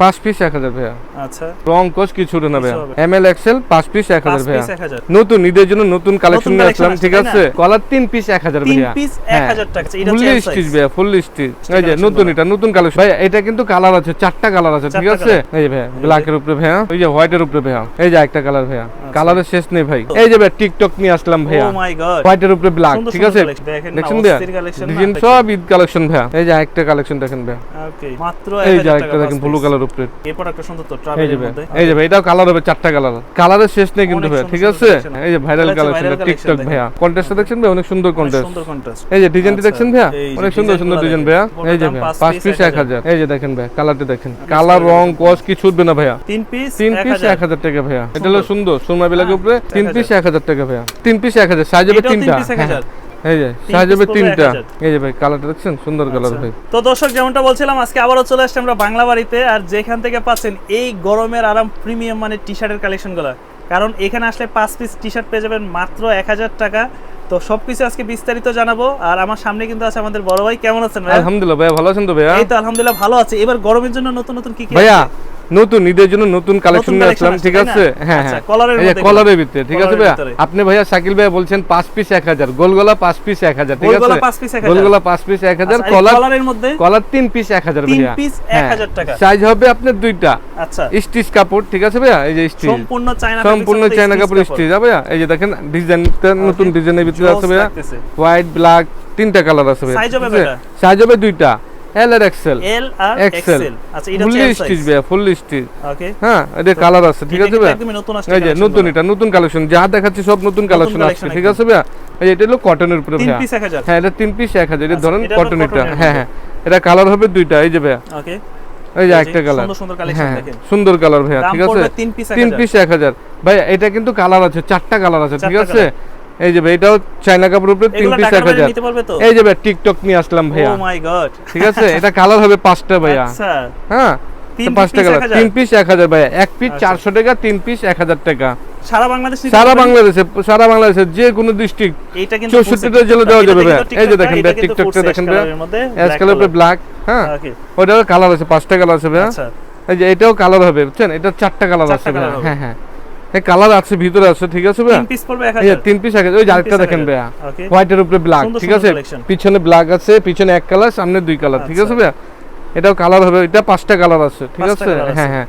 পাঁচ পিস এক হাজার ভাইয়া। আচ্ছা। রং কোচ কিছু না ভাইয়া। এম এল এক্সেল পাঁচ পিস এক হাজার ভাইয়া। নতুন ঈদের জন্য নতুন কালেকশন নিয়ে আসলাম ঠিক আছে? কলার তিন পিস এক হাজার তিন ভাইয়া। হ্যাঁ। ফুললি স্টিচ ভাইয়া ফুললি স্টিচ এই যে নতুন এটা নতুন কালেকশন ভাইয়া এটা কিন্তু কালার আছে চারটা কালার আছে ঠিক আছে? এই যে ভাইয়া ব্ল্যাকের উপরে ভাইয়া এই যে হোয়াইটের উপরে ভাইয়া এই যে একটা কালার ভাইয়া। কালারের শেষ নেই ভাই। এই যে ভাইয়া টিকটক নিয়ে আসলাম ভাইয়া। ও মাই হোয়াইটের উপরে ব্ল্যাক ঠিক আছে? দেখেন ভাইয়া? ডিজাইন সব ঈদ কালেকশন ভাইয়া। এই যে একটা কালেকশন দেখেন ভাইয়া। ওকে মাত্র এই যে একটা দেখেন ব্লু কালার উপরে। এই প্রোডাক্টটা সুন্দর তো ট্রাভেলের মধ্যে। এই যে ভাই এটাও কালার হবে চারটা কালার। কালারের শেষ নেই কিন্তু অনেক ভাইয়া ঠিক আছে? এই যে ভাইরাল কালেকশন টিকটক ভাইয়া। কন্টেস্টটা দেখছেন ভাই অনেক সুন্দর কন্টেস্ট সুন্দর কন্ট্রাস্ট এই যে ডিজাইনটি আচ্ছা, দেখছেন ভাইয়া? অনেক সুন্দর সুন্দর ডিজাইন ভাইয়া। এই যে ভাইয়া পাঁচ পাঁচ পিস এক এক হাজার। এই যে দেখেন ভাইয়া কালারটা দেখেন। কালার রং কস কিছু উঠবে না ভাইয়া। তিন পিস তিন পিস এক হাজার টাকা ভাইয়া। এটা হলো সুন্দর। সুরমা বিলাগের উপরে এক তিন হাজার। পিস এক হাজার টাকা ভাইয়া। তিন পিস এক হাজার সাইজ হবে তিনটা। হ্যাঁ? এই যে হবে তিনটা। এই যে ভাই কালারটা দেখছেন? সুন্দর কালার আচ্ছা। ভাই। তো দর্শক যেমনটা বলছিলাম আজকে আবারও চলে আসছে আমরা বাংলা বাড়িতে আর যেখান থেকে পাচ্ছেন এই গরমের আরাম প্রিমিয়াম মানে টি শার্টের কালেকশনগুলো কারণ এখানে আসলে পাঁচ পিস টি শার্ট পেয়ে যাবেন মাত্র এক হাজার টাকা। তো সব কিছু আজকে বিস্তারিত জানাব আর আমার সামনে কিন্তু আছে আমাদের বড় ভাই। কেমন আছেন ভাই? আলহামদুলিল্লাহ ভাইয়া ভালো আছেন তো ভাইয়া? এই তো আলহামদুলিল্লাহ ভালো আছে। এবার গরমের জন্য নতুন নতুন কি কি ভাইয়া? নতুন ঈদের জন্য নতুন কালেকশন নিয়ে আসলাম ঠিক আছে? হ্যাঁ আচ্ছা, হ্যাঁ। কলারের ভিতরে ঠিক আছে ভাইয়া? আপনি ভাইয়া শাকিল ভাইয়া বলছেন পাঁচ পিস এক হাজার গোলগোলা পাঁচ পিস এক হাজার ঠিক আছে? গোলগোলা পাঁচ পিস এক হাজার আচ্ছা, কলার কলারের মধ্যে? কলার তিন পিস এক হাজার ভাইয়া। piece হ্যাঁ। 1000 টাকা। সাইজ হবে আপনার দুইটা। আচ্ছা। স্টিচ কাপড় ঠিক আছে ভাইয়া? এই যে স্টিচ। সম্পূর্ণ চায়না সম্পূর্ণ চায়না কাপড়। স্টিচ হবে এই যে দেখেন ডিজাইনটা নতুন ডিজাইনের ভিতরে আছে ভাইয়া। হোয়াইট ব্ল্যাক তিনটা কালার আছে ভাইয়া সাইজ হবে দুইটা। এল আর এক্সেল এল আর এক্সেল আচ্ছা এটা হচ্ছে স্টিচ ওকে হ্যাঁ এটা কালার আছে ঠিক আছে ভাইয়া একদমই নতুন আসছে এই যে নতুন এটা নতুন কালেকশন যা দেখাচ্ছি সব নতুন কালেকশন আসছে ঠিক আছে ভাইয়া এই এটা হলো কটনের উপরে তিন ভাইয়া। পিস 1000 হ্যাঁ এটা তিন পিস এক হাজার এটা আচ্ছা, ধরেন কটন এটা। হ্যাঁ হ্যাঁ এটা কালার হবে দুইটা এই যে ভাইয়া। ওকে এই যে একটা কালার সুন্দর collection হ্যাঁ দেখেন। সুন্দর কালার ভাইয়া ঠিক আছে? পড়বে তিন পিস তিন 1000 পিস এক হাজার। ভাই এটা কিন্তু কালার আছে চারটা কালার আছে ঠিক আছে? এই যে এটাও চাইনা কাপড় উপরে তিন পিস এক হাজার। এই যে ভাই টিকটক নিয়ে আসলাম ভাইয়া। ও মাই গড ঠিক আছে? এটা কালার হবে পাঁচটা ভাইয়া। আচ্ছা। হ্যাঁ? পাঁচটা কালার তিন পিস এক হাজার ভাইয়া। এক পিস আচ্ছা। চারশো টাকা তিন পিস এক হাজার টাকা। সারা বাংলাদেশ সারা বাংলাদেশে সারা বাংলাদেশে যে কোনো ডিস্ট্রিক্ট কিন্তু চৌষট্টিটা জেলা দেওয়া যাবে ভাইয়া। এই যে দেখেন টিকটকটা দেখেন অ্যাশ কালার উপরে ব্ল্যাক হ্যাঁ? ওটার কালার আছে পাঁচটা কালার আছে ভাইয়া। এই যে এটাও কালার হবে বুঝছেন? এটা চারটা কালার আছে হ্যাঁ হ্যাঁ। কালার আছে ভিতরে আছে ঠিক আছে ভাইয়া? তিন পিস পড়বে 1000 তিন পিস আছে ওই আরেকটা দেখেন ভাইয়া। হোয়াইটের উপরে ব্ল্যাক ঠিক আছে? পিছনে ব্ল্যাক আছে পিছনে এক কালার সামনে দুই কালার ঠিক আছে আচ্ছা। ভাইয়া? এটাও কালার হবে এটা পাঁচটা কালার আছে ঠিক আছে? হ্যাঁ হ্যাঁ।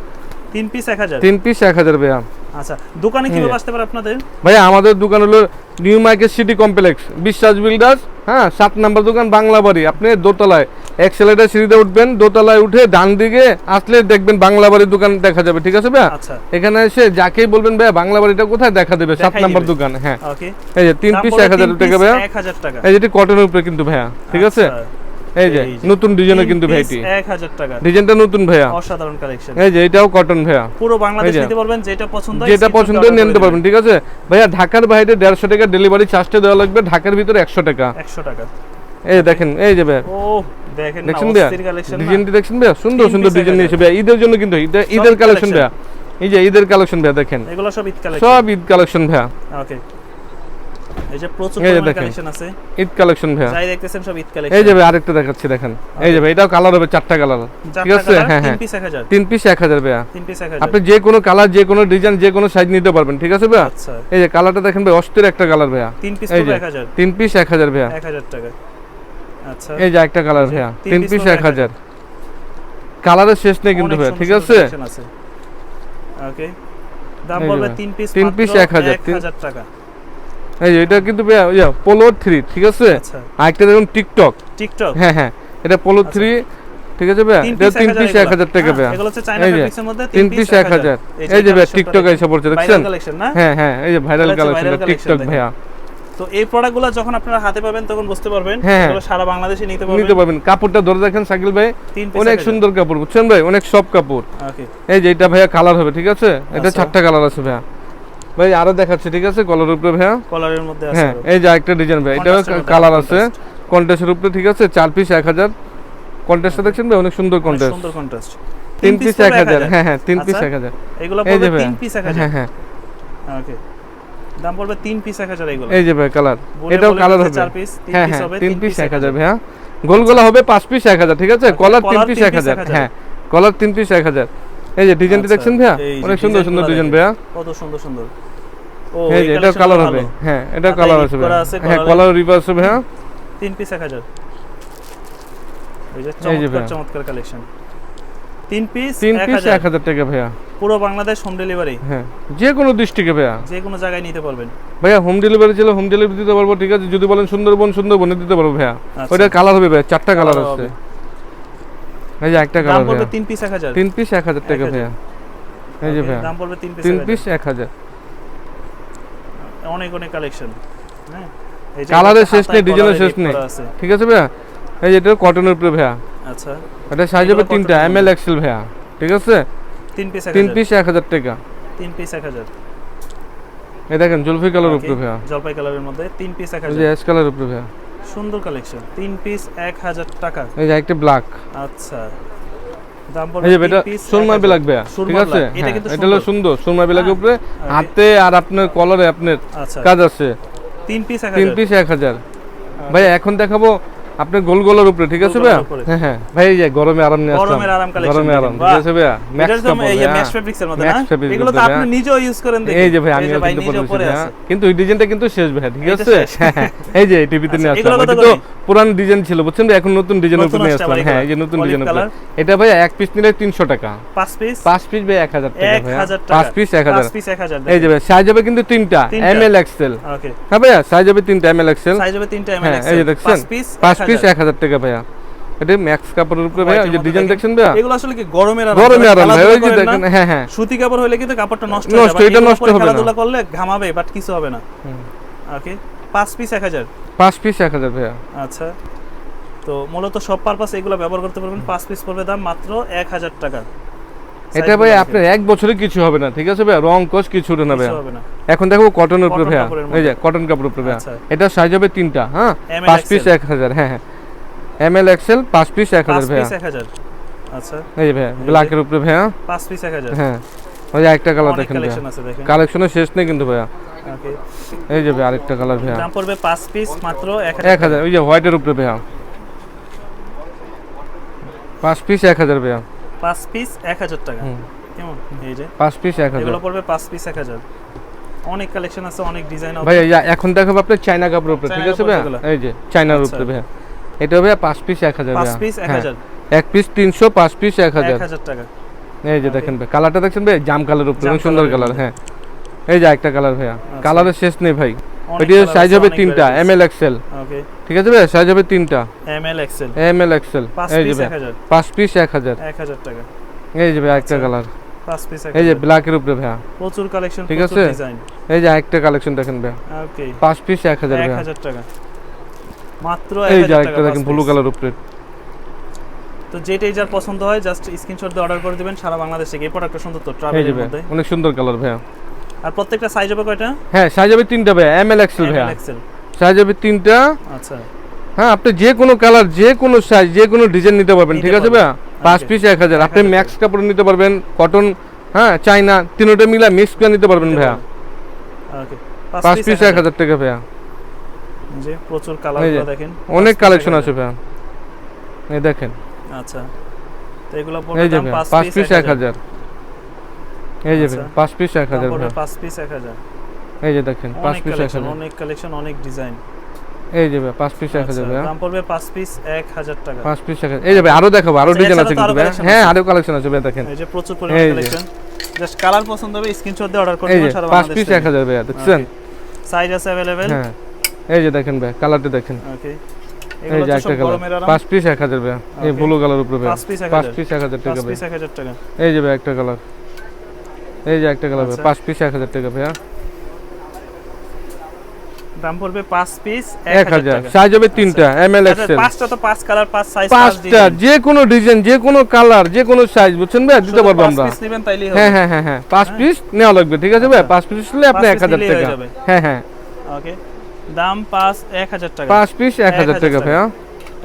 তিন পিস 1000 তিন পিস এক হাজার ভাইয়া। আচ্ছা দোকানে কীভাবে হ্যাঁ। আসতে পারে আপনাদের? ভাইয়া আমাদের দোকান হলো New Market City Complex Biswas builders হ্যাঁ সাত নাম্বার দোকান বাংলা বাড়ি আপনি দোতলায়। এক্সেলেটার সিঁড়িতে উঠবেন দোতলায় উঠে ডান দিকে আসলে দেখবেন বাংলা বাড়ির দোকান দেখা যাবে ঠিক আছে ভাইয়া? আচ্ছা। এখানে এসে যাকেই বলবেন ভাইয়া বাংলা বাড়িটা কোথায় দেখা দেবে? সাত নাম্বার দোকান হ্যাঁ। ওকে। এই যে তিন পিস এক হাজার টাকা ভাইয়া। 1000 টাকা। এই যেটি কটনের উপরে কিন্তু ভাইয়া ঠিক আছে? আচ্ছা, এই যে নতুন ডিজাইনের তিন কিন্তু ভাইটি 1000 টাকা। ডিজাইনটা নতুন ভাইয়া। অসাধারণ কালেকশন এই যে এটাও কটন ভাইয়া। পুরো বাংলাদেশ নিতে পারবেন যেটা পছন্দ হয় যেটা পছন্দ নিয়ে নিতে পারবেন ঠিক আছে? ভাইয়া ঢাকার বাইরে দেড়শো টাকা ডেলিভারি চার্জটা দেওয়া লাগবে। ঢাকার ভিতরে একশো টাকা। 100 টাকা। এই দেখেন এই যে ভাইয়া ও দেখেন দেখছেন ডিজাইনটি দেখছেন সুন্দর সুন্দর ডিজাইন নিয়েছে ভাইয়া। ঈদের জন্য কিন্তু ঈদের- কালেকশন। ভাইয়া। এই যে ঈদের কালেকশন ভাইয়া দেখেন। এগুলো সব ঈদ কালেকশন সব ঈদ কালেকশন ভাইয়া। ওকে। এই যে প্রচুর এই যে পরিমাণে দেখেন। কালেকশন আছে। ঈদ কালেকশন ভাইয়া। যাই দেখতেছেন সব ঈদ এই যে ভাই আরেকটা দেখাচ্ছি দেখেন। এই যে ভাই এটাও কালার হবে চারটা কালার ঠিক আছে? হ্যাঁ হ্যাঁ। পিস 1000 তিন পিস এক হাজার ভাইয়া। পিস 1000 আপনি যে কোনো কালার যে কোনো ডিজাইন যে কোনো সাইজ নিতে পারবেন ঠিক আছে ভাইয়া? আচ্ছা। এই যে কালারটা দেখেন ভাই অস্থির একটা কালার ভাইয়া। তিন পিস এই পুরো যে 1000 তিন পিস এক হাজার ভাইয়া। 1000 টাকা। আচ্ছা এই যে একটা কালার ভাইয়া তিন পিস এক হাজার। কালারের শেষ নেই কিন্তু ভাইয়া ঠিক আছে? ওকে দাম ভাই। তিন পিস তিন 1000 তিন- 1000 টাকা। এই যে এটা কিন্তু ভাইয়া ইয়া পোলো থ্রি ঠিক আছে? আচ্ছা। আরেকটা দেখুন টিকটক টিকটক হ্যাঁ হ্যাঁ এটা পোলো আচ্ছা। থ্রি ঠিক আছে ভাইয়া? এটা তিন পিস এক হাজার টাকা ভাইয়া। এগুলো এই যে, তিন পিস এক হাজার। এই যে ভাইয়া টিকটক এসে পড়ছে দেখছেন? হ্যাঁ হ্যাঁ এই যে ভাইরাল কালেকশন টিকটক ভাইয়া। তো এই প্রোডাক্টগুলো যখন আপনারা হাতে পাবেন তখন বুঝতে পারবেন হ্যাঁ। সারা বাংলাদেশে নিতে নিতে পারবেন। পারবেন কাপড়টা ধরে দেখেন সাকিল ভাই অনেক সুন্দর কাপড় বুঝছেন ভাই? অনেক সব কাপড়। এই যে এটা ভাইয়া কালার হবে ঠিক আছে? এটা আচ্ছা। চারটা কালার আছে ভাইয়া। ভাই আরও দেখাচ্ছে ঠিক আছে? কলার উপরে ভাইয়া। কলারের মধ্যে আছে হ্যাঁ এই যে একটা ডিজাইন ভাই এটা কালার আছে কন্টেস্টের উপরে ঠিক আছে? চার পিস এক হাজার। কন্টেস্টটা দেখছেন ভাই? অনেক সুন্দর অনেক কন্টেস্ট সুন্দর কন্ট্রাস্ট তিন পিস এক হাজার। হ্যাঁ হ্যাঁ তিন পিস আচ্ছা। এক হাজার। এগুলো তিন পিস 1000 হ্যাঁ হ্যাঁ। ওকে দাম পড়বে তিন পিস 1000 এগুলো। এই যে ভাই কালার এটাও কালার হবে চার piece, তিন হ্যাঁ piece হ্যাঁ হবে, তিন তিন পিস piece এক এক হাজার হাজার। গোলগোলা হবে পাঁচ পিস এক হাজার ঠিক আছে? কলার তিন কলার পিস তিন এক piece হাজার এক হাজার। হ্যাঁ। কলার তিন পিস এক হাজার। এই যে ডিজাইনটা আচ্ছা, দেখছেন ভাইয়া? অনেক সুন্দর সুন্দর ডিজাইন ভাইয়া। কত সুন্দর সুন্দর। ও এই যে এটা কালার হবে। হ্যাঁ এটা কালার আছে ভাইয়া। হ্যাঁ কলার রিভার্স ভাইয়া তিন পিস এক হাজার। এই যে চমৎকার চমৎকার কালেকশন তিন পিস তিন পিস এক হাজার টাকা ভাইয়া। পুরো বাংলাদেশ হোম ডেলিভারি হ্যাঁ যে কোনো ডিস্ট্রিক্টে ভাইয়া। যে কোনো জায়গায় নিতে পারবেন। ভাইয়া হোম ডেলিভারি ছিল হোম ডেলিভারি দিতে পারব ঠিক আছে? যদি বলেন সুন্দরবন সুন্দরবনে দিতে পারব ভাইয়া। আচ্ছা। ওইটার কালার হবে ভাইয়া চারটা কালার আছে। এই যে একটা কালার পড়বে ভাইয়া। তিন পিস এক হাজার। তিন পিস এক হাজার টাকা ভাইয়া। এই যে ভাইয়া। দাম পড়বে তিন পিস তিন পিস এক হাজার। অনেক অনেক কালেকশন হ্যাঁ? কালারের শেষ নেই ডিজাইনের শেষ নেই। ঠিক আছে ভাইয়া? এই যে এটা কটনের উপরে ভাইয়া। আচ্ছা। এটা সাইজ হবে তিনটা এম এল এক্সেল ভাইয়া ঠিক আছে? তিন পিস তিন পিস এক হাজার টাকা। তিন পিস এক হাজার। এই দেখেন জুলফি কালার উপরে ভাইয়া। জলপাই কালারের মধ্যে তিন পিস এক এই হাজার। অ্যাশ কালার উপরে ভাইয়া। সুন্দর কালেকশন তিন পিস এক হাজার টাকা। এই যে একটা ব্ল্যাক আচ্ছা। দাম এই যে এটা সুরমা বিলাক ভাইয়া ঠিক আছে? এটা হ্যাঁ, কিন্তু এটা হলো সুন্দর। সুরমা বিলাকের উপরে। হাতে আর আপনার কলারে আপনার আচ্ছা। কাজ আছে। তিন পিস এক তিন পিস এক হাজার। ভাই এখন দেখাবো আপনার গোল গোলের উপরে ঠিক আছে ভাইয়া? হ্যাঁ হ্যাঁ। ভাই এই যে গরমে আরাম নিয়ে আসলাম। গরমের আরাম কালেকশন গরমে আরাম ঠিক আছে ভাইয়া? ম্যাক্স কাপড় এই ম্যাক্স ফেব্রিক্স ফেব্রিক্সের মধ্যে না? এগুলো তো আপনি নিজে নিজেও ইউজ করেন দেখি। এই যে ভাই আমি যে কিন্তু পরে আছে। হ্যাঁ। কিন্তু এই ডিজাইনটা কিন্তু শেষ ভাই ঠিক আছে। হ্যাঁ, হ্যাঁ। এই যে টিভিতে নিয়ে আচ্ছা, আসলাম। এগুলো তো? পুরান ডিজাইন ছিল বুঝছেন এখন নতুন ডিজাইন নতুন উপরে নিয়ে আসলাম। হ্যাঁ এই যে নতুন Olive ডিজাইন উপরে। এটা ভাই এক পিস নিলে তিনশো টাকা। পাঁচ পিস পাঁচ পিস ভাই এক হাজার টাকা টাকা পাঁচ পিস এক হাজার। পাঁচ পিস এক হাজার এই যে ভাই সাইজ হবে কিন্তু তিনটা। এম এল এক্সেল ওকে হ্যাঁ ভাইয়া সাইজ হবে তিনটা এম এল এক্সেল সাইজ হবে তিনটা এমএল হ্যাঁ এই যে দেখছেন? পাঁচ পিস পাঁচ পিস এক হাজার টাকা ভাইয়া। এটা ম্যাক্স কাপড়ের উপরে এই যে ডিজাইন দেখছেন ভাইয়া? এগুলো আসলে কি গরমের আরাম গরমে আরাম ভাই ওই যে দেখেন হ্যাঁ হ্যাঁ। সুতি কাপড় হলে কিন্তু কাপড়টা নষ্ট নষ্ট, হয়ে এটা যাবে নষ্ট হবে না। খেলাধুলা করলে ঘামাবে বাট কিছু হবে না। ওকে পাঁচ পিস এক হাজার। পাঁচ পিস এক হাজার ভাইয়া। আচ্ছা। তো মূলত সব পারপাস এগুলো ব্যবহার করতে পারবেন পাঁচ পিস পড়বে দাম মাত্র এক হাজার টাকা। এটা ভাই আপনার এক বছরে কিছু হবে না ঠিক আছে ভাইয়া? রং কোচ কিছু না না। এখন দেখো কটনের উপরে ভাইয়া। এই যে কটন কাপড়ের উপরে ভাইয়া। আচ্ছা। এটা সাইজ হবে তিনটা হ্যাঁ? পাঁচ পিস এক হাজার হ্যাঁ হ্যাঁ। এম এল এক্সেল পাঁচ পিস এক হাজার ভাইয়া। আচ্ছা। এই ভাইয়া ব্ল্যাকের উপরে ভাইয়া। পাঁচ পিস এক হাজার। হ্যাঁ। ওই একটা কালার দেখেন ভাইয়া। কালেকশনের শেষ নেই কিন্তু ভাইয়া। এই যে আরেকটা কালার ভাইয়া। দাম পড়বে পাঁচ পিস মাত্র এক এক হাজার ওই যে হোয়াইটের উপরে ভাইয়া। পাঁচ পিস এক হাজার ভাইয়া। পাঁচ পিস এক হাজার টাকা। কেমন? এই যে। পাঁচ পিস এক হাজার। এগুলো পড়বে পাঁচ পিস এক হাজার। অনেক কালেকশন আছে অনেক ডিজাইন এই এখন দেখাবো আপনার চাইনা কাপড়ের উপরে ঠিক আছে ভাইয়া? এই যে চাইনার আচ্ছা। উপরে ভাইয়া। এটা হবে পাঁচ পিস এক হাজার পাঁচ ভাইয়া। পিস এক হ্যাঁ। হাজার। এক পিস তিনশো পাঁচ পিস এক হাজার। হাজার টাকা। এই যে দেখেন ভাই কালারটা দেখছেন ভাই? জাম কালার উপরে সুন্দর কালার হ্যাঁ। এই যে একটা কালার ভাইয়া। কালারের শেষ নেই ভাই। এটির সাইজ হবে তিনটা এম এল এক্সেল ঠিক আছে ভাই সাইজ হবে তিনটা। M L XL M L XL এই যে পিস ভাই পাঁচ পিস এক হাজার। এক হাজার টাকা। এই যে ভাই একটা আচ্ছা। কালার এই যে। ব্ল্যাকের উপরে ভাইয়া। প্রচুর কালেকশন ঠিক আছে? ডিজাইন এই যে একটা কালেকশন দেখেন ভাইয়া। ওকে পাঁচ পিস এক হাজার ভাইয়া। টাকা। মাত্র এই যে একটা দেখেন ব্লু। কালার উপরে। তো যেটাই যার পছন্দ হয় জাস্ট স্ক্রিনশট দিয়ে অর্ডার করে দিবেন সারা বাংলাদেশ এই প্রোডাক্টটা সুন্দর তো ট্রাভেলের মধ্যে। অনেক সুন্দর কালার ভাইয়া। আর প্রত্যেকটা সাইজ হবে কয়টা? হ্যাঁ সাইজ হবে তিনটা ভাইয়া M L XL XL size হবে তিনটা। আচ্ছা। হ্যাঁ আপনি যে কোনো কালার যে কোনো সাইজ যে কোনো ডিজাইন নিতে পারবেন ঠিক আছে। ভাইয়া? পাঁচ. পিস এক হাজার। আপনি ম্যাক্স কাপড় নিতে পারবেন কটন হ্যাঁ চাইনা তিনোটা মিলা মিক্স করে নিতে পারবেন ভাইয়া। পাঁচ পিস এক হাজার। টাকা ভাইয়া। যে প্রচুর কালার দেখেন। অনেক কালেকশন আছে। ভাইয়া। এই দেখেন। আচ্ছা। তো এগুলো পাঁচ পিস এক হাজার। এই যে আচ্ছা। ভাইয়া পাঁচ পিস এক হাজার পড়বে ভাইয়া পাঁচ পিস এক হাজার এই যে দেখেন পাঁচ অনেক পিস এক কালেকশন হাজার অনেক কালেকশন অনেক ডিজাইন এই যে ভাইয়া পাঁচ পিস এক হাজার ভাইয়া দাম পড়বে পাঁচ পিস এক হাজার টাকা পাঁচ পিস এক হাজার এই যে ভাই আরো দেখাবো আরো আচ্ছা, ডিজাইন এছাড়া আছে তো আরো কিন্তু ভাইয়া collection হ্যাঁ আছে। আরো কালেকশন আছে ভাইয়া দেখেন এই যে প্রচুর পরিমাণ এই যে। কালেকশন জাস্ট কালার পছন্দ হবে স্ক্রিনশট দিয়ে অর্ডার করে এই যে দিবেন সারা পাঁচ বাংলাদেশ পিস এক হাজার ভাইয়া দেখছেন সাইজ আছে अवेलेबल হ্যাঁ এই যে দেখেন ভাই কালারটা দেখেন ওকে এই এগুলো যে তো একটা সব কালার গরমের আরাম পাঁচ পিস এক হাজার ভাইয়া এই Okay. ব্লু কালার উপরে ভাইয়া পাঁচ পিস এক পাঁচ হাজার পিস এক হাজার টাকা পাঁচ ভাই পিস এক হাজার টাকা এই যে ভাই একটা কালার এই যে একটা কালার আচ্ছা। পাঁচ পিস এক হাজার টাকা ভাইয়া। দাম পড়বে পাঁচ পিস এক হাজার সাইজ হবে তিনটা এম এল আচ্ছা, এক্সেল পাঁচটা তো পাঁচ কালার পাঁচ সাইজ পাঁচটা যে কোনো ডিজাইন যে কোনো কালার যে কোনো সাইজ বুঝছেন ভাই? দিতে পারব আমরা। পিস নেবেন তাইলেই হ্যাঁ হবে। হ্যাঁ হ্যাঁ হ্যাঁ। পাঁচ পিস নেওয়া লাগবে ঠিক আছে ভাই? আচ্ছা। পাঁচ পিস নিলে আপনি পাঁচ এক piece হাজার নিলেই হয়ে টাকা। হ্যাঁ হ্যাঁ। ওকে দাম পাঁচ এক হাজার টাকা। পাঁচ পিস এক এক হাজার হাজার টাকা টাকা। ভাইয়া।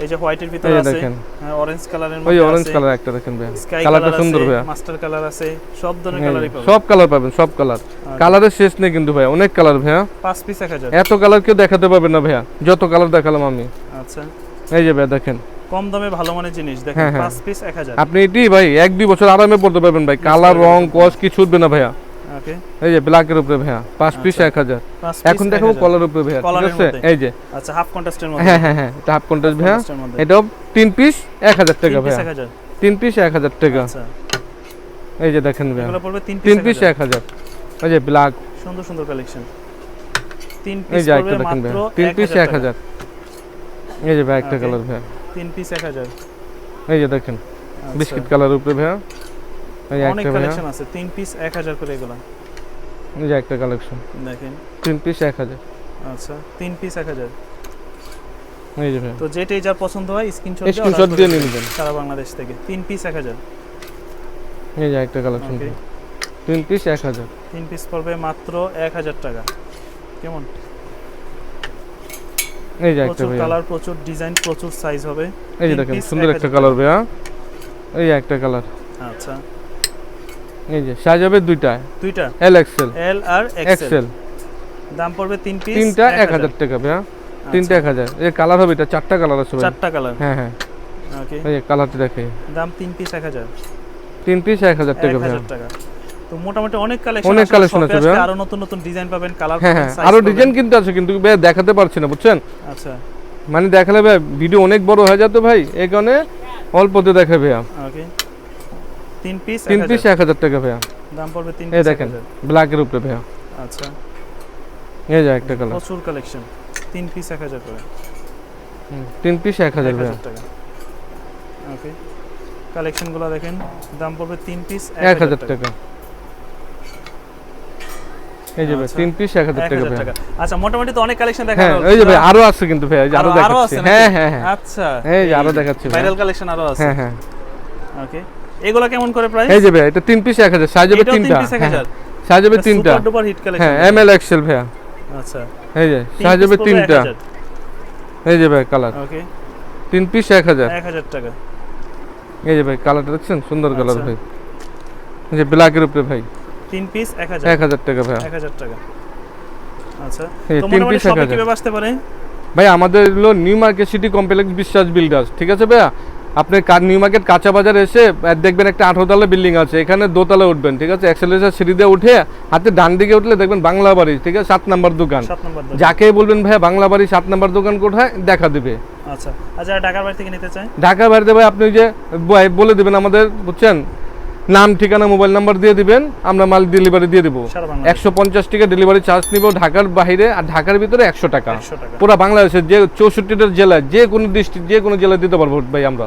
এই যে হোয়াইটের ভিতরে আছে দেখেন। হ্যাঁ অরেঞ্জ কালারের ওই অরেঞ্জ কালার একটা দেখেন স্কাই কালারটা সুন্দর ভাইয়া। মাস্টার কালার আছে সব ধরনের কালারই পাবেন। সব কালার পাবেন সব কালার কালারের শেষ নেই কিন্তু ভাইয়া অনেক কালার ভাইয়া। পাঁচ পিস এত কালার কেউ দেখাতে পারবে না ভাইয়া যত কালার দেখালাম আমি। আচ্ছা। এই যে ভাইয়া দেখেন। কম দামে ভালো মানের জিনিস দেখেন হ্যাঁ, হ্যাঁ। পাঁচ পিস এক হাজার। আপনি এটি ভাই এক দুই বছর আরামে পড়তে পারবেন ভাই। কালার। রং কস কিছু উঠবে না ভাইয়া। ওকে? এই যে ব্ল্যাকের উপরে ভাইয়া পাঁচ পিস আচ্ছা। এক হাজার। এখন দেখাবো কলার উপরে ভাইয়া ঠিক আছে? এই যে। আচ্ছা হাফ কন্ট্রাস্টের মধ্যে। হ্যাঁ হ্যাঁ হ্যাঁ হাফ কন্টাস ভাইয়া। এটাও তিন পিস এক হাজার টাকা ভাইয়া। তিন পিস এক হাজার টাকা। আচ্ছা। এই যে দেখেন ভাইয়া। তিন পিস এক হাজার। এই যে ব্ল্যাক সুন্দর সুন্দর কালেকশন তিন এই পিস পড়বে দেখেন মাত্র তিন পিস এক টাকা। হাজার। এই যে ভাই একটা কালার ভাইয়া। তিন পিস এক হাজার। এই যে দেখেন আচ্ছা। বিস্কিট কালার উপরে যে অনেক কালেকশন আছে তিন পিস এক হাজার করে এগুলো। এই যে একটা কালেকশন দেখেন। তিন পিস এক হাজার। আচ্ছা তিন পিস এক হাজার। এই যে তো যেটাই যার পছন্দ হয় স্ক্রিনশট স্ক্রিনশট দিয়ে নিয়ে সারা বাংলাদেশ থেকে। তিন পিস এক হাজার। এই যে একটা কালেকশন তিন পিস এক হাজার। তিন পিস পড়বে মাত্র এক হাজার টাকা। কেমন? এই যে একটা কালার প্রচুর ডিজাইন প্রচুর সাইজ হবে। এই যে দেখেন সুন্দর একটা কালার ভাইয়া। এই একটা কালার আচ্ছা। এই যে সাইজ হবে দুইটা। দুইটা। এল এক্সেল এল আর এক্সেল দাম পড়বে তিন পিস তিনটা এক হাজার। টাকা ভাইয়া। তিনটা এক হাজার। এই কালার হবে এটা চারটা কালার আছে চারটা কালার। হ্যাঁ হ্যাঁ। ওকে এই কালারটা দেখে। দাম তিন পিস এক হাজার। তিন পিস এক হাজার টাকা টাকা। তো মোটামুটি অনেক কালেকশন অনেক collection আছে ভাইয়া। আরও নতুন নতুন ডিজাইন পাবেন কালার হ্যাঁ হ্যাঁ। আরও ডিজাইন কিন্তু আছে কিন্তু ভাই দেখাতে পারছি না বুঝছেন? আচ্ছা। মানে দেখালে ভাই ভিডিও অনেক বড় হয়ে যেত ভাই এই কারণে অল্পতে দেখে ভাইয়া। ওকে তিন পিস তিন পিস এক হাজার টাকা ভাইয়া। দাম পড়বে তিন এই দেখেন ব্ল্যাকের উপরে ভাইয়া। আচ্ছা। এই যে একটা কালার প্রচুর কালেকশন তিন পিস এক হাজার করে। তিন পিস এক হাজার এক ভাইয়া। ওকে। কালেকশনগুলো দেখেন দাম পড়বে তিন পিস এক হাজার টাকা। এই যে ভাই আচ্ছা। তিন পিস এক হাজার টাকা আচ্ছা মোটামুটি তো অনেক কালেকশন দেখা হ্যাঁ হলো। এই যে ভাই আরও আছে কিন্তু ভাই আরও দেখাচ্ছি। আছে হ্যাঁ হ্যাঁ হ্যাঁ আচ্ছা। এই যে আরও দেখাচ্ছি ভাইরাল কালেকশন আরও আছে। হ্যাঁ হ্যাঁ। ওকে। এগুলো কেমন করে প্রাইস এই যে ভাই এটা তিন পিস এক হাজার সাইজ হবে এটাও তিন তিনটা। পিস এক হাজার। সাইজ হবে তিনটা। সুপার ডুপার হিট কালেকশন হ্যাঁ এম এল এক্সেল ভাইয়া। আচ্ছা। এই যে সাইজ হবে পড়বে তিনটা। এই যে ভাই কালার ওকে তিন পিস এক হাজার। এক হাজার টাকা। এই যে ভাই কালারটা দেখছেন? সুন্দর কালার আচ্ছা। ভাই। এই যে ব্ল্যাকের উপরে ভাই। তিন পিস এক হাজার। এক হাজার টাকা ভাইয়া। এক হাজার টাকা। আচ্ছা। তো মোটামুটি সবাই। কীভাবে আসতে পারে? ভাই আমাদের হলো New Market City Complex Biswas builders ঠিক আছে ভাইয়া? আপনি নিউ মার্কেট কাঁচা বাজার এসে দেখবেন একটা আঠারোতলা বিল্ডিং আছে এখানে দোতলা উঠবেন ঠিক আছে? অ্যাক্সেলেটার সিঁড়ি দিয়ে উঠে হাতে ডান দিকে উঠলে দেখবেন বাংলা বাড়ি ঠিক আছে? সাত নাম্বার দোকান। যাকে বলবেন ভাইয়া বাংলা বাড়ি সাত নাম্বার দোকান কোথায়? দেখা দিবে। আচ্ছা। যারা ঢাকার বাড়ি থেকে নিতে চায় ঢাকা বাড়িতে ভাই আপনি যে বলে দিবেন আমাদের বুঝছেন? নাম ঠিকানা মোবাইল নাম্বার দিয়ে দিবেন আমরা মাল ডেলিভারি দিয়ে দিব। একশো পঞ্চাশ টাকা ডেলিভারি চার্জ নিব ঢাকার বাইরে আর ঢাকার ভিতরে একশো টাকা। পুরো বাংলাদেশের যে চৌষট্টিটা জেলায় যে কোনো ডিস্ট্রিক্ট যে কোনো জেলায় দিতে পারব ভাই আমরা।